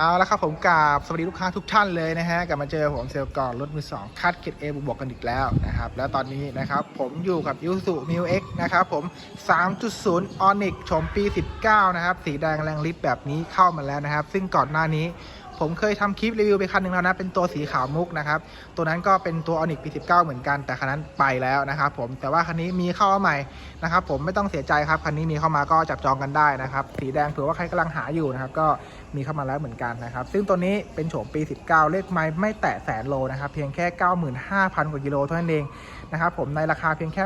เอาละครับผมกราบสวัสดีลูกค้าทุกท่านเลยนะฮะกลับมาเจอผมเซลก่อนรถมือสองคัดเกตเอบวกกันอีกแล้วนะครับแล้วตอนนี้นะครับผมอยู่กับยูสุมิวเอ็กนะครับผม 3.0 Onyx ชมปี 19 นะครับ สีแดงแรงลิฟแบบนี้เข้ามาแล้วนะครับ ซึ่งก่อนหน้านี้ ผมเคยทำคลิปรีวิวไปคันหนึ่งแล้วนะ เป็นตัวสีขาวมุกนะครับ ตัวนั้นก็เป็นตัว Onyx ปี19เหมือนกันแต่คันนั้นไปแล้วนะครับผมแต่ว่าคันนี้มีเข้ามาใหม่นะครับผมไม่ต้องเสียใจครับคันนี้มีเข้ามาก็จับจองกันได้นะครับ สีแดงถือว่าใครกำลังหาอยู่นะครับก็มีเข้ามาแล้วเหมือนกันนะครับ ซึ่งตัวนี้เป็นโฉมปี 19 เลขไม้ไม่แตะแสนโลนะครับเพียงแค่ 95,000 กว่ากิโลเท่านั้นเองนะครับผมในราคาเพียงแค่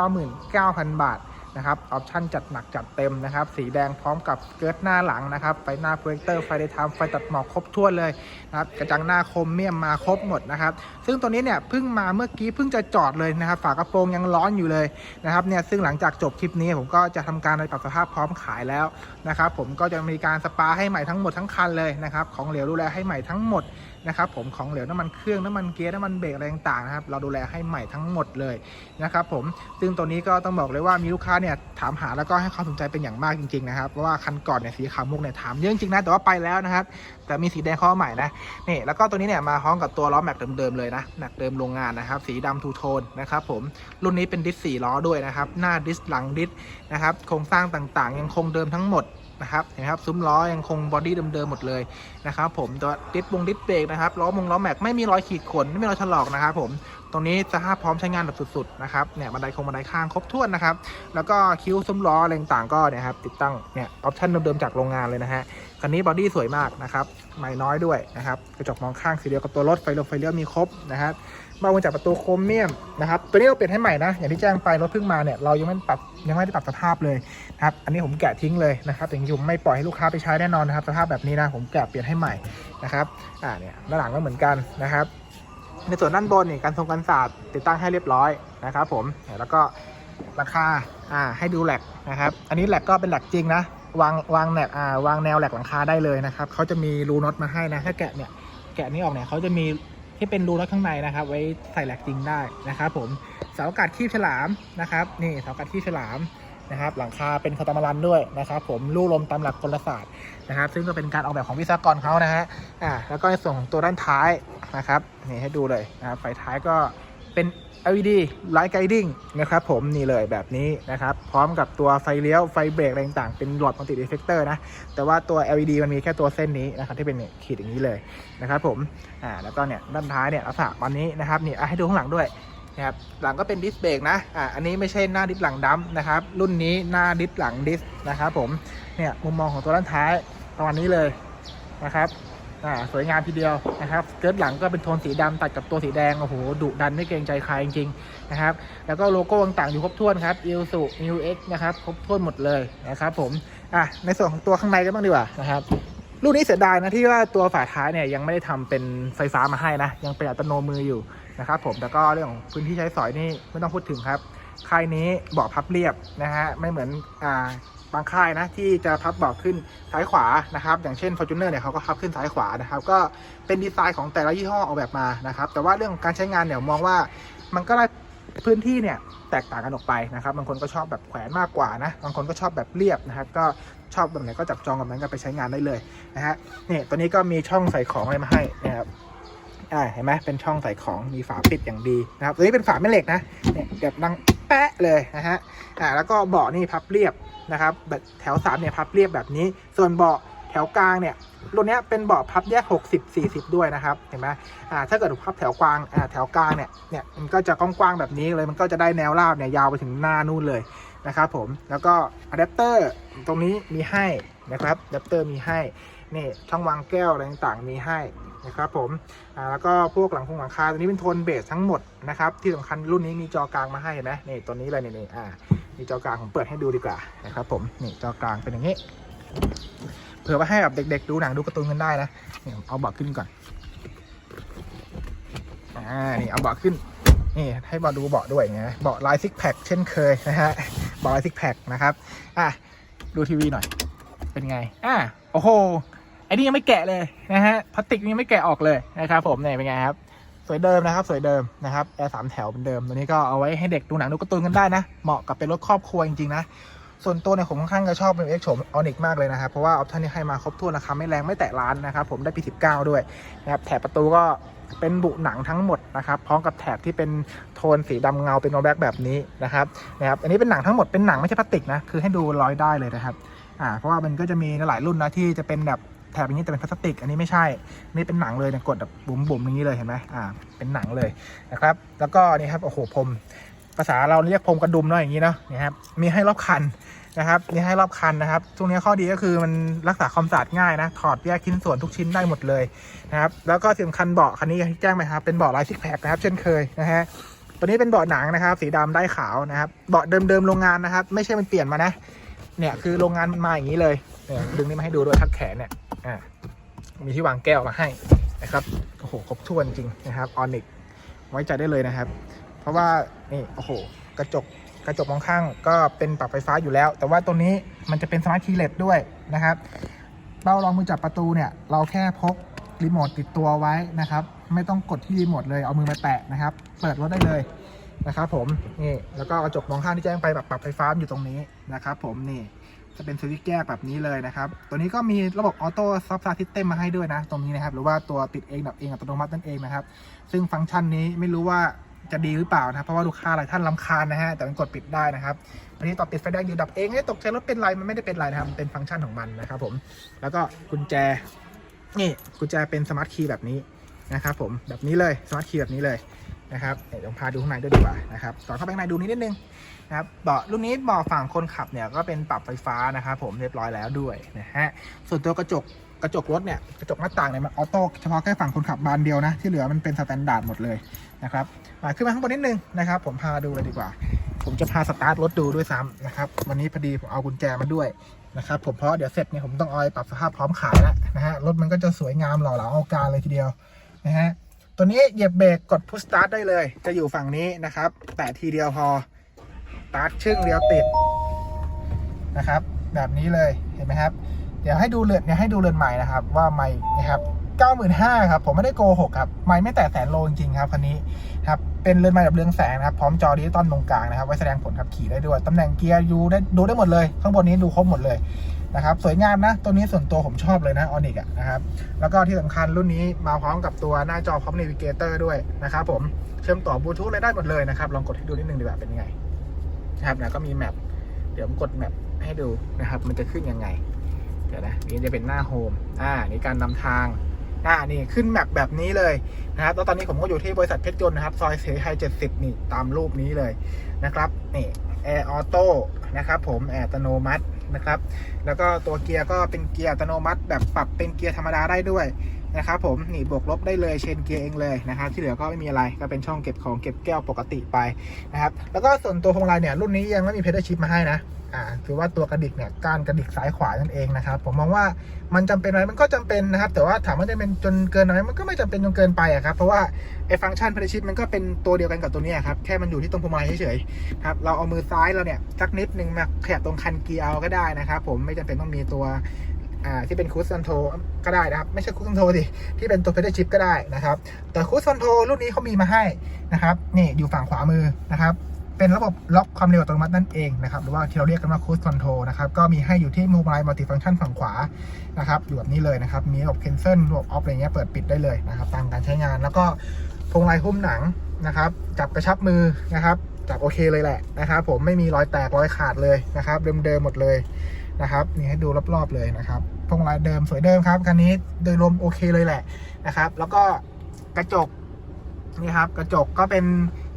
899,000 บาท นะครับออปชั่นจัดหนักจัดเต็มนะครับ สีแดงพร้อมกับเกิร์ตหน้าหลังนะครับ ไฟหน้าโปรเจคเตอร์ไฟเดย์ไทม์ไฟตัดหมอกครบถ้วนเลยนะครับกระจังหน้าคมเมียมมาครบหมดนะครับ ซึ่งตัวนี้เนี่ยเพิ่งมาเมื่อกี้เพิ่งจะจอดเลยนะครับ ฝากระโปรงยังร้อนอยู่เลยนะครับเนี่ยซึ่งหลังจากจบคลิปนี้ผมก็จะทำการปรับสภาพพร้อมขายแล้วนะครับผมก็จะมีการสปาให้ใหม่ทั้งหมดทั้งคันเลยนะครับของเหลวดูแลให้ใหม่ทั้งหมด นะครับผมของเหลวน้ำมันเครื่องน้ำมันเกียร์น้ำมันเบรกอะไรต่างๆนะครับเราดูแลให้ใหม่ทั้งหมดเลยนะครับผมซึ่งตัวนี้ก็ต้องบอกเลยว่ามีลูกค้าเนี่ยถามหาแล้วก็ให้ความสนใจเป็นอย่างมากจริงๆนะครับเพราะว่าคันก่อนเนี่ยสีขาวมุกเนี่ยถามเยอะจริงนะแต่ว่าไปแล้วนะครับแต่มีสีแดงข้ามาใหม่นะนี่แล้วก็ตัวนี้เนี่ยมาพร้อมกับตัวล้อแม็กเดิมๆเลยนะแม็กเดิมโรงงานนะครับสีดำทูโทนนะครับผมรุ่นนี้เป็นดิสสี่ล้อด้วยนะครับหน้าดิสหลังดิสนะครับโครงสร้างต่างๆ ยังคงเดิมทั้งหมด นะครับเห็นครับซุ้มล้อยังคงบอดี้เดิมๆหมดเลยนะครับผมตัวดิสวงดิสเบรกนะครับล้อมงล้อแม็กไม่มีรอยขีดข่วนไม่มีรอยถลอกนะครับผมตรงนี้สภาพพร้อมใช้งานแบบสุดๆนะครับเนี่ยบันไดคงบันไดข้างครบถ้วนนะครับแล้วก็คิ้วซุ้มล้ออะไรต่างก็เนี่ยครับติดตั้งเนี่ยออปชั่นเดิมๆจากโรงงานเลยนะฮะคันนี้บอดี้สวยมากนะครับไม่น้อยด้วยนะครับกระจกมองข้างสีเดียวกับตัวรถไฟลงไฟเลี้ยวมีครบนะครับ มาวนจากประตูโครเมียมนะครับ ตัวนี้เราเปลี่ยนให้ใหม่นะ อย่างที่แจ้งไปรถเพิ่งมาเนี่ยเรายังไม่ปรับยังไม่ได้ปรับสภาพเลยนะครับ อันนี้ผมแกะทิ้งเลยนะครับแต่จริงๆไม่ปล่อยให้ลูกค้าไปใช้แน่นอนนะครับ สภาพแบบนี้นะผมแกะเปลี่ยนให้ใหม่นะครับ อ่าเนี่ยด้านหลังก็เหมือนกันนะครับ ในส่วนด้านบนเนี่ยการทรงกันศาสตร์ติดตั้งให้เรียบร้อยนะครับ ผมแล้วก็ราคาอ่าให้ดูแหลกนะครับ อันนี้แหลกก็เป็นแหลกจริงนะวางวางแนวอ่าวางแนวแหลกหลังคาได้เลยนะครับเขาจะมีรูน็อตมาให้นะถ้าแกะเนี่ยแกะนี้ออกเนี่ยเขาจะมี ที่เป็นรูน็อตข้างในนะครับ ไว้ใส่แหลกจริงได้นะครับผมเสาอากาศคีบฉลามนะครับนี่เสาอากาศคีบฉลามนะครับ หลังคาเป็นคาตามารันด้วยนะครับ ผมลู่ลมตามหลักกลศาสตร์นะครับ ซึ่งก็เป็นการออกแบบของวิศวกรเขานะฮะอ่าแล้วก็ในส่วนของตัวด้านท้ายนะครับนี่ให้ดูเลยนะครับไฟท้ายก็ เป็น LED Light Guiding นะครับผมนี่เลยแบบนี้นะครับพร้อมกับตัวไฟเลี้ยวไฟเบรกอะไรต่างๆเป็นหลอดมัลติเ e ฟเฟกเตอร์นะแต่ว่าตัว LED มันมีแค่ตัวเส้นนี้นะครับที่เป็นขีดอย่างนี้เลยนะครับผมอ่าแล้วก็เนี่ยด้านท้ายเนี่ยลักษณะวันนี้นะครับนี่ให้ดูข้างหลังด้วยนะครับหลังก็เป็นดิสเบรกนะอ่าอันนี้ไม่ใช่หน้าดิสหลังดัมนะครับรุ่นนี้หน้าดิสหลังดิสนะครับผมเนี่ยมุมมองของตัวด้านท้ายประมาณนี้เลยนะครับ อ่าสวยงามทีเดียวนะครับเกิร์ตหลังก็เป็นโทนสีดำตัดกับตัวสีแดงโอ้โหดุดันไม่เกรงใจใครจริงๆนะครับแล้วก็โลโก้ต่างๆอยู่ครบถ้วนครับ i l s u m u x นะครับครบถ้วนหมดเลยนะครับผมอะในส่วนของตัวข้างในกันบ้างดีกว่านะครับรุ่นนี้เสียดายนะที่ว่าตัวฝาท้ายเนี่ยยังไม่ได้ทำเป็นไฟฟ้ามาให้นะ ยังเป็นอัตโนมืออยู่นะครับผมแต่ก็เรื่องของพื้นที่ใช้สอยนี่ไม่ต้องพูดถึงครับค่ายนี้เบาะพับเรียบนะฮะไม่เหมือนอ่า บางค่ายนะที่จะพับเบาะขึ้นซ้ายขวานะครับ อย่างเช่น Fortuner เนี่ยเขาก็พับขึ้นซ้ายขวานะครับ ก็เป็นดีไซน์ของแต่ละยี่ห้อออกแบบมานะครับ แต่ว่าเรื่องของการใช้งานเนี่ยมองว่ามันก็ได้พื้นที่เนี่ยแตกต่างกันออกไปนะครับบางคนก็ชอบแบบแขวนมากกว่านะบางคนก็ชอบแบบเรียบนะครับก็ชอบแบบไหนก็จับจองกับนั้นกันไปใช้งานได้เลยนะฮะนี่ตัวนี้ก็มีช่องใส่ของอะไรมาให้นะครับอ่าเห็นไหมเป็นช่องใส่ของมีฝาปิดอย่างดีนะครับตัวนี้เป็นฝาแม่เหล็กนะเนี่ยแบบดังแปะเลยนะฮะอ่าแล้วก็เบาะนี่พับเรียบ นะครับแถวสามเนี่ยพับเรียบแบบนี้ ส่วนเบาะแถวกลางเนี่ยรุ่นเนี้ยเป็นเบาะพับแยก 60 40 ด้วยนะครับเห็นไหมอ่าถ้าเกิดพับแถวกลางอ่าแถวกลางเนี่ยเนี่ยมันก็จะกว้างๆแบบนี้เลยมันก็จะได้แนวราบเนี่ยยาวไปถึงหน้านู่นเลยนะครับผมแล้วก็อะแดปเตอร์ตรงนี้มีให้นะครับอะแดปเตอร์มีให้นี่ช่องวางแก้วอะไรต่างๆมีให้นะครับผมอ่าแล้วก็พวกหลังคงหลังคาตัวนี้เป็นโทนเบสทั้งหมดนะครับที่สำคัญรุ่นนี้มีจอกลางมาให้เห็นไหมนี่ตัวนี้เลยนี่นี่อ่า มีจอกลางผมเปิดให้ดูดีกว่านะครับผมนี่จอกลางเป็นอย่างนี้ เผื่อว่าให้แบบเด็ก ๆ ดูหนังดูการ์ตูนกันได้นะนี่เอาเบาะขึ้นก่อนอ่านี่เอาเบาะขึ้นนี่ให้เบาะดูเบาะด้วยนะเบาะลายซิกแพคเช่นเคยนะฮะเบาะลายซิกแพคนะครับอะดูทีวีหน่อย เป็นไงอะโอ้โหไอ้นี่ยังไม่แกะเลยนะฮะพลาสติกนี่ยังไม่แกะออกเลยนะครับผมเนี่ยเป็นไงครับ สวยเดิมนะครับ สวยเดิมนะครับแอร์สามแถวเป็นเดิม ตัวนี้ก็เอาไว้ให้เด็กดูหนังดูการ์ตูนกันได้นะ เหมาะกับเป็นรถครอบครัวจริงๆนะ ส่วนตัวเนี่ยผมค่อนข้างจะชอบ MX โฉมออนิกมากเลยนะครับ เพราะว่าออปชั่นที่ให้มาครบถ้วนนะครับไม่แรงไม่แตะร้านนะครับ ผมได้ปี19ด้วยนะครับแถบประตูก็เป็นบุหนังทั้งหมดนะครับ พร้อมกับแถบที่เป็นโทนสีดำเงาเป็นโนแบ็กแบบนี้นะครับนะครับ อันนี้เป็นหนังทั้งหมดเป็นหนังไม่ใช่พลาสติกนะ คือให้ดูรอยได้เลยนะครับ อ่า เพราะว่ามันก็จะมีหลายรุ่นนะที่จะเป็นแบบ แถบอย่างนี้แต่เป็นพลาสติก อันนี้ไม่ใช่ นี่เป็นหนังเลยนี่ยกดแบบบุ๋มๆอย่างนี้เลยเห็นไหมอ่า เป็นหนังเลยนะครับ แล้วก็นี่ครับโอ้โหพรมภาษาเราเรียกพรมกระดุมเนาะอย่างนี้เนาะนี่ครับมีให้รอบคันนะครับมีให้รอบคันนะครับช่วงนี้ข้อดีก็คือมันรักษาความสะอาดง่ายนะ ถอดแยกชิ้นส่วนทุกชิ้นได้หมดเลยนะครับ แล้วก็สำคัญเบาะคันนี้ย่างที่แจ้งไปครับเป็นเบาะลายซิกแพคนะครับ เช่นเคยนะฮะตัวนี้เป็นเบาะหนังนะครับ สีดำได้ขาวนะครับ เบาะเดิมๆโรงงานนะครับ ไม่ใช่มันเปลี่ยนมานะ เนี่ยคือโรงงานมันมาอย่างนี้เลยดึงนี่มาให้ดูด้วยทักแขนเนี่ย อ่ามีที่วางแก้วมาให้นะครับโอ้โหครบถ้วนจริงนะครับออนิกไว้ใจได้เลยนะครับ เพราะว่านี่โอ้โหกระจกกระจกมองข้างก็เป็นปรับไฟฟ้าอยู่แล้ว แต่ว่าตัวนี้มันจะเป็นสมาร์ทคีย์เลสด้วยนะครับเป้ารองมือจับประตูเนี่ยเราแค่พกรีโมทติดตัวไว้นะครับ ไม่ต้องกดที่รีโมทเลยเอามือมาแตะนะครับ เปิดรถได้เลยนะครับผมนี่แล้วก็กระจกมองข้างที่แจ้งไปแบบปรับไฟฟ้าอยู่ตรงนี้นะครับ ผมนี่ จะเป็นสวิตช์แยกแบบนี้เลยนะครับ ตัวนี้ก็มีระบบออโต้ซับซาทิสเต็มมาให้ด้วยนะ ตรงนี้นะครับ หรือว่าตัวปิดเองดับเองอัตโนมัตินั่นเองนะครับ ซึ่งฟังก์ชันนี้ไม่รู้ว่าจะดีหรือเปล่านะครับ เพราะว่าลูกค้าหลายท่านลำคาญนะฮะ แต่มันกดปิดได้นะครับ อันนี้ต่อติดไฟแดงอยู่ดับเองไม่ตกใจรถเป็นไร มันไม่ได้เป็นไรนะครับ เป็นฟังก์ชันของมันนะครับผม แล้วก็กุญแจ นี่กุญแจเป็นสมาร์ทคีย์แบบนี้นะครับผม แบบนี้เลย สมาร์ทคีย์แบบนี้เลย นะครับเดี๋ยวผมพาดูข้างในด้วยดีกว่านะครับก่อนเข้าไปข้างในดูนิดนึงนะครับเบาะรุ่นนี้เบาะฝั่งคนขับเนี่ยก็เป็นปรับไฟฟ้านะครับผมเรียบร้อยแล้วด้วยนะฮะส่วนตัวกระจกกระจกรถเนี่ยกระจกหน้าต่างเนี่ยมันออโต้เฉพาะแค่ฝั่งคนขับบานเดียวนะที่เหลือมันเป็นสแตนดาร์ดหมดเลยนะครับมาขึ้นมาข้างบนนิดนึงนะครับ ผมพาดูเลยดีกว่า ผมจะพาสตาร์ทรถดูด้วยซ้ำนะครับวันนี้พอดีผมเอากุญแจมาด้วยนะครับผมเพราะเดี๋ยวเสร็จเนี่ยผมต้องเอาไปปรับสภาพพร้อมขายแล้วนะฮะรถมันก็จะสวยงามหล่อเหลาเอาการเลยทีเดียวนะฮะ ตัวนี้เหยียบเบรกกดพุชสตาร์ทได้เลย จะอยู่ฝั่งนี้นะครับ แตะทีเดียวพอสตาร์ทชึ่งเดียวติดนะครับ แบบนี้เลยเห็นไหมครับ เดี๋ยวให้ดูเรือนเนี่ยวให้ดูเรือนใหม่นะครับ ว่าไม่นะครับเก้าหมื่นห้าครับผมไม่ได้โกหกครับไม่ไม่แต่แสนโลจริงครับคันนี้ครับเป็นเรือนใหม่แบบเรืองแสงนะครับพร้อมจอดิจิตอลตรงกลางนะครับไว้แสดงผลขับขี่ได้ด้วยตำแหน่งเกียร์ยูได้ดูได้หมดเลย ข้างบนนี้ดูครบหมดเลย นะครับสวยงามนะ ตัวนี้ส่วนตัวผมชอบเลยนะออนิกะนะครับ แล้วก็ที่สำคัญรุ่นนี้มาพร้อมกับตัวหน้าจอพร้อม n น v เกเตอร์ด้วยนะครับผมเชื่อมต่อบลูทูธอะไรได้หมดเลยนะครับ ลองกดให้ดูนิดนึงดีกว่าเป็นยังไงนะครับนะก็มีแมปเดี๋ยวผมกดแมปให้ดูนะครับ มันจะขึ้นยังไงเดี๋ยวนะนี่จะเป็นหน้าโฮมอ่านี่การนำทางอ่านี่ขึ้นแมปแบบนี้เลยนะครับแล้วตอนนี้ผมก็อยู่ที่บริษัทเพชรยนต์นะครับซอยเสรีไทย70นี่ตามรูปนี้เลยนะครับนี่แอร์ออโต้นะครับผมแอร์อัตโนมัติ นะครับ แล้วก็ตัวเกียร์ก็เป็นเกียร์อัตโนมัติ แบบปรับเป็นเกียร์ธรรมดาได้ด้วยนะครับผมนี่บวกลบได้เลยเชนเกียร์เองเลยนะครับที่เหลือก็ไม่มีอะไรก็เป็นช่องเก็บของเก็บแก้วปกติไปนะครับแล้วก็ส่วนตัวพวงมาลัยเนี่ยรุ่นนี้ยังไม่มีเพด a ชิปมาให้นะ อ่าคือว่าตัวกระดิกเนี่ยการกระดิกซ้ายขวานั่นเองนะครับ ผมมองว่ามันจำเป็นไหมมันก็จำเป็นนะครับ แต่ว่าถามว่าจะเป็นจนเกินไหมมันก็ไม่จำเป็นจนเกินไปอะครับ เพราะว่าไอ้ฟังก์ชันพาราชิปมันก็เป็นตัวเดียวกันกับตัวนี้ครับ แค่มันอยู่ที่ตรงพวงมาลัยเฉยๆครับ เราเอามือซ้ายเราเนี่ยสักนิดนึงมาขยับตรงคันเกียร์เอาก็ได้นะครับ ผมไม่จำเป็นต้องมีตัวอ่าที่เป็นคูสคอนโทรก็ได้นะครับ ไม่ใช่คูสคอนโทรดิที่เป็นตัวเพดชิปก็ได้นะครับ แต่คูสคอนโทรรุ่นนี้เขามีมาให้นะครับ นี่อยู่ฝั่งขวามือนะครับ เป็นระบบล็อกความเร็วอัตโนมัตินั่นเองนะครับ หรือว่าที่เราเรียกกันว่า Cruise Control นะครับ ก็มีให้อยู่ที่ Mobile Multifunction ฝั่งขวานะครับ อยู่แบบนี้เลยนะครับ มีระบบ cancel ระบบ off อะไรเงี้ยเปิดปิดได้เลยนะครับ ตามการใช้งาน แล้วก็พวงมาลัยหุ้มหนังนะครับ จับกระชับมือนะครับ จับโอเคเลยแหละนะครับ ผมไม่มีรอยแตกรอยขาดเลยนะครับ เดิมๆหมดเลยนะครับนี่ให้ดูรอบๆเลยนะครับพวงมาลัยเดิมสวยเดิมครับคันนี้โดยรวมโอเคเลยแหละนะครับ แล้วก็กระจกนี่ครับกระจกก็เป็น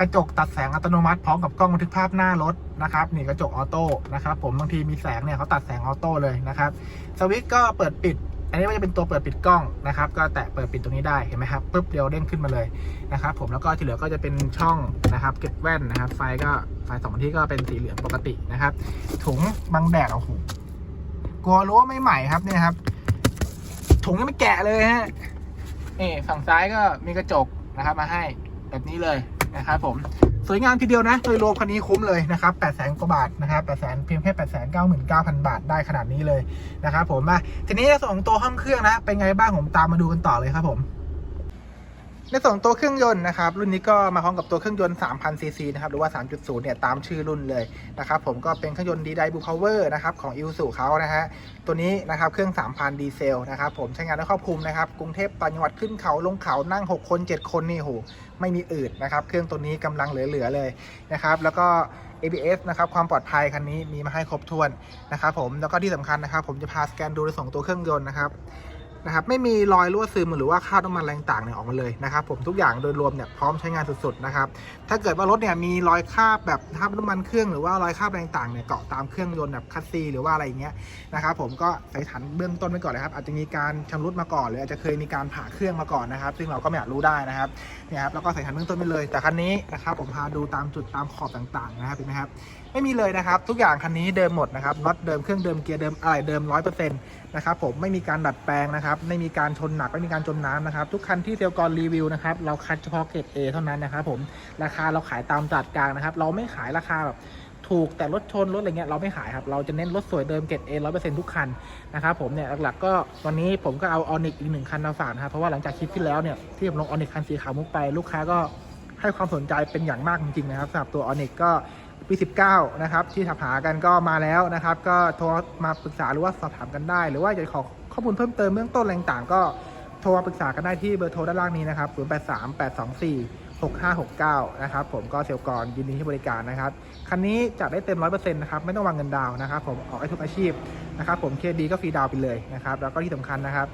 กระจกตัดแสงอัตโนมัติพร้อมกับกล้องบันทึกภาพหน้ารถนะครับนี่กระจกออโต้นะครับผมบางทีมีแสงเนี่ยเขาตัดแสงออโต้เลยนะครับสวิตช์ก็เปิดปิด อันนี้มันจะเป็นตัวเปิดปิดกล้องนะครับก็แตะเปิดปิดตรงนี้ได้เห็นไหมครับปุ๊บเดียวเด้งขึ้นมาเลยนะครับผมแล้วก็ที่เหลือก็จะเป็นช่องนะครับเก็บแว่นนะครับ ไฟก็ไฟสองที่ก็เป็นสีเหลืองปกตินะครับ ถุงบังแดดโอ้โหกลัวรู้ว่าไม่ใหม่ครับเนี่ยครับถุงยังไม่แกะเลยฮะนี่ฝั่งซ้ายก็มีกระจกนะครับ มาให้แบบนี้เลย นะครับผมสวยงามทีเดียวนะโดยรวมคันนี้คุ้มเลยนะครับ8 0 0 0 0กว่าบาทนะครับ8 0 0 0 0เพียงแค่8 9 9 0 0 0 บาทได้ขนาดนี้เลยนะครับผมมาทีนี้ในส่วนของตัวห้องเครื่องนะเป็นไงบ้างผมตามมาดูกันต่อเลยครับผม ในส่วนของตัวเครื่องยนต์นะครับรุ่นนี้ก็มาพร้อมกับตัวเครื่องยนต์3,000ซีซีนะครับหรือว่า 3.0 เนี่ยตามชื่อรุ่นเลยนะครับผมก็เป็นเครื่องยนต์ดีไดบูพาวเวอร์นะครับของอิวสุเขานะฮะตัวนี้นะครับเครื่อง 3,000 ดีเซลนะครับผมใช้งานได้ครอบคลุมนะครับกรุงเทพต่างจังหวัดขึ้นเขาลงเขานั่ง 6 คน 7 คนนี่โหไม่มีอืดนะครับเครื่องตัวนี้กำลังเหลือๆเลยนะครับแล้วก็ ABS นะครับความปลอดภัยคันนี้มีมาให้ครบถ้วนนะครับผมแล้วก็ที่สำคัญนะครับผมจะพาสแกนดูในส่วนของตัวเครื่องยนต์นะครับ นะครับไม่มีรอยรั่วซึมหรือว่าคราบน้ำมันอะไรต่างเนี่ยออกมาเลยนะครับผมทุกอย่างโดยรวมเนี่ยพร้อมใช้งานสุดๆนะครับถ้าเกิดว่ารถเนี่ยมีรอยคราบแบบคราบน้ำมันเครื่องหรือว่ารอยคราบอะไรต่างเนี่ยเกาะตามเครื่องยนต์แบบคัสซีหรือว่าอะไรอย่างเงี้ยนะครับผมก็ใส่ถันเบื้องต้นไว้ก่อนนะครับอาจจะมีการชำรุดมาก่อน หรืออาจจะเคยมีการผ่าเครื่องมาก่อนนะครับ ซึ่งเราก็ไม่อาจรู้ได้นะครับเนี่ยครับแล้วก็ใส่ถันเบื้องต้นไปเลย แต่คันนี้นะครับผมพาดูตามจุดตามขอบต่างๆนะครับเห็นไหมครับ ไม่มีเลยนะครับ ทุกอย่างคันนี้เดิมหมดนะครับน็อตเดิมเครื่องเดิมเกียร์เดิมอะไรเดิมร้อยเปอร์เซ็นต์นะครับผมไม่มีการดัดแปลงนะครับไม่มีการชนหนักไม่มีการจมน้ำนะครับทุกคันที่เซลกรรีวิวนะครับเราคัดเฉพาะเกรด A เท่านั้นนะครับผมราคาเราขายตามตลาดกลางนะครับเราไม่ขายราคาแบบถูกแต่รถชนรถอะไรเงี้ยเราไม่ขายครับ เราจะเน้นรถสวยเดิมเกรด A ร้อยเปอร์เซ็นต์ทุกคันนะครับผมเนี่ยหลักๆก็วันนี้ผมก็เอาออนิกอีกหนึ่งคันมาฝากนะครับเพราะว่าหลังจากคลิปที่แล้วเนี่ยที่ผมลงออนิกคันสีขาวมุกไปลูกค้าก็ให้ความสนใจเป็นอย่างมากจริงๆนะครับสำหรับตัวออนิกก็ ปี 19 นะครับ ที่ถามหากันก็มาแล้วนะครับ ก็โทรมาปรึกษาหรือว่าสอบถามกันได้ หรือว่าอยากจะขอข้อมูลเพิ่มเติมเบื้องต้นอะไรต่างก็โทรมาปรึกษากันได้ที่เบอร์โทรด้านล่างนี้นะครับ 083 824 6569 นะครับ ผมก็เซลกรยินดีให้บริการนะครับ คันนี้จัดได้เต็ม 100%นะครับ ไม่ต้องวางเงินดาวนะครับ ผมออกให้ทุกอาชีพนะครับ ผมเคดีก็ฟรีดาวไปเลยนะครับ แล้วก็ที่สำคัญนะครับ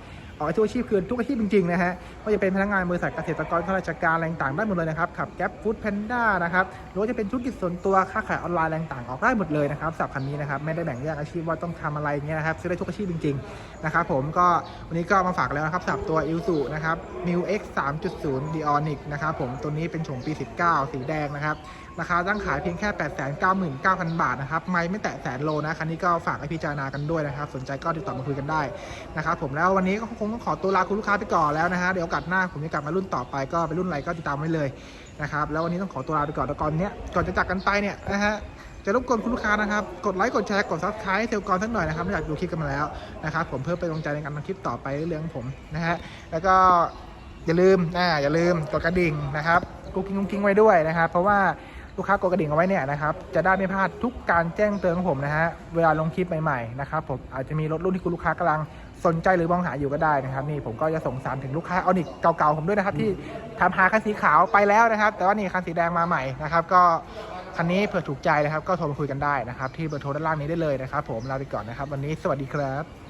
ออทุกอาชีพคือทุกอาชีพจริงๆนะฮะก็จะเป็นพนักงานบริษัทเกษตรกรข้าราชการอะไรต่างได้หมดเลยนะครับขับแก๊ปฟู้ดแพนด้านะครับหรือว่าจะเป็นธุรกิจส่วนตัวค้าขายออนไลน์อะไรต่างออกได้หมดเลยนะครับสับคันนี้นะครับไม่ได้แบ่งแยกอาชีพว่าต้องทำอะไรเงี้ยนะครับซื้อได้ทุกอาชีพจริงๆนะครับผมก็วันนี้ก็มาฝากแล้วนะครับสับตัว i l s u นะครับ m i x 3.0 Dionic นะครับผมตัวนี้เป็นโฉมปี 19 สีแดงนะครับราคาตั้งขายเพียงแค่ 899,000 บาทนะครับ ไม่ไม่แตะแสนโลนะคันนี้ก็ฝากให้พิจารณากันด้วยนะครับ สนใจก็ติดต่อมาคุยกันได้นะครับผมแล้ววันนี้ก็คงต้องขอตัวลาคุณลูกค้าไปก่อนแล้วนะฮะเดี๋ยวโอกาสหน้าผมจะกลับมารุ่นต่อไปก็เป็นรุ่นอะไรก็ติดตามไว้เลยนะครับแล้ววันนี้ต้องขอตัวลาไปก่อนแต่ก่อนเนี้ยก่อนจะจากกันไปเนี่ยนะฮะจะรบกวนคุณลูกค้านะครับ กดไลค์กดแชร์กดซับสไครต์เซลกรสักหน่อยนะครับไม่อยากดูคลิปกันมาแล้วนะครับผมเพื่อเป็นกำลังใจในการทำคลิปต่อไปเรื่องของผมนะฮะแล้วก็อย่าลืมนะอย่าลืมกดกระดิ่งนะครับกุ๊กกิ้งกุ๊กกิ้งไว้ด้วยนะครับ เพราะว่า ลูกค้ากดกระดิ่งเอาไว้เนี่ยนะครับจะได้ไม่พลาดทุกการแจ้งเตือนของผมนะฮะเวลาลงคลิปใหม่ๆนะครับผมอาจจะมีรถรุ่นที่คุณลูกค้ากำลังสนใจหรือมองหาอยู่ก็ได้นะครับนี่ผมก็จะส่งสารถึงลูกค้าเอานิกเก่าๆผมด้วยนะครับที่ทำหาคันสีขาวไปแล้วนะครับ แต่ว่านี่คันสีแดงมาใหม่นะครับก็คันนี้เผื่อถูกใจนะครับ ก็โทรมาคุยกันได้นะครับที่เบอร์โทรด้านล่างนี้ได้เลยนะครับ ผมลาไปก่อนนะครับ วันนี้สวัสดีครับ